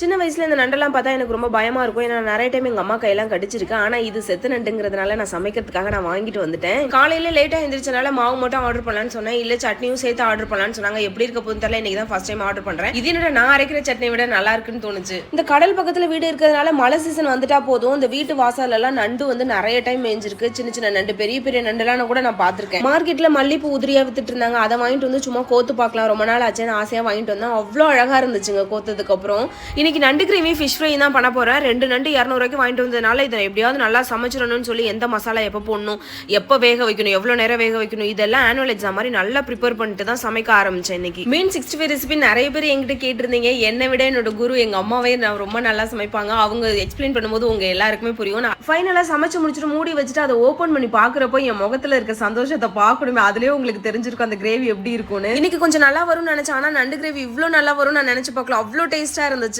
சின்ன வயசுல இந்த நண்டெல்லாம் பார்த்தா எனக்கு ரொம்ப பயமா இருக்கும். ஏன்னா நிறைய டைம் எங்க அம்மா கையெல்லாம் கடிச்சிருக்கேன் ஆனா இது செத்து நண்டுங்கிறதுனால நான் சமைக்கிறதுக்காக நான் வாங்கிட்டு வந்துட்டேன். காலையில லேட்டா எந்திரிச்சனால மாவு மட்டும் ஆர்டர் பண்ணலாம்னு சொன்னேன். இல்ல சட்னியும் சேர்த்து ஆர்டர் பண்ணலாம்னு சொன்னாங்க. எப்படி இருக்க போகுது தெரியல. இன்னைக்கு தான் ஃபர்ஸ்ட் டைம் ஆர்டர் பண்றேன். இது என்னடா நான் அரைக்கிற சட்னி விட நல்லா இருக்குன்னு தோணுச்சு. இந்த கடல் பக்கத்துல வீடு இருக்கிறதுனால மழை சீசன் வந்துட்டா போதும். இந்த வீட்டு வாசல்ல எல்லாம் நண்டு வந்து நிறைய டைம் மேஞ்சிருக்கு சின்ன சின்ன நண்டு பெரிய பெரிய நண்டுலாம் கூட நான் பாத்திருக்கேன் மார்க்கெட்ல மல்லிப்பூ உதிரியா வித்துட்டு இருந்தாங்க அதை வாங்கிட்டு வந்து சும்மா கோத்து பார்க்கலாம். ரொம்ப நாள் ஆச்சுன்னு ஆசையா வாங்கிட்டு வந்தேன். அவ்வளோ அழகா இருந்துச்சுங்க கோத்ததுக்கு அப்புறம். இன்னைக்கு நண்டு கிரேவி ஃபிஷ் ஃப்ரை தான் பண்ண போகிறேன் ரெண்டு நண்டு இரநூறுவாய்க்கு வாங்கிட்டு வந்ததுனால இதை எப்படியாவது நல்லா சமைச்சிடணும்னு சொல்லி எந்த மசாலா எப்போ போடணும் எப்போ வேக வைக்கணும் எவ்வளோ நேரம் வேக வைக்கணும் இதெல்லாம் ஆனுவல் எக்ஸாம் மாதிரி நல்லா ப்ரிப்பேர் பண்ணிட்டு தான் சமைக்க ஆரம்பிச்சேன் இன்னைக்கு. மீன் சிக்ஸ்டி ஃபைவ் ரெசிபி நிறைய பேர் என்கிட்ட கேட்டிருந்தீங்க. என்னை விட என்னோட குரு எங்கள் அம்மாவே நான் ரொம்ப நல்லா சமைப்பாங்க. அவங்க எக்ஸ்பிளைன் பண்ணும்போது உங்கள் எல்லாருக்குமே புரியும். நான் ஃபைனலாக சமைச்சு முடிச்சுட்டு மூடி வச்சுட்டு அதை ஓப்பன் பண்ணி பார்க்குறப்போ என் முகத்தில் இருக்க சந்தோஷத்தை பார்க்கணுமே. அதுலேயே உங்களுக்கு தெரிஞ்சிருக்கும் அந்த கிரேவி எப்படி இருக்கும்னு. இன்னைக்கு கொஞ்சம் நல்லா வரும்னு நினைச்சேன். ஆனால் நண்டு கிரேவி இவ்வளோ நல்லா வரும்னு நான் நினச்சி பார்க்கலாம் அவ்வளோ டேஸ்ட்டாக இருந்துச்சு.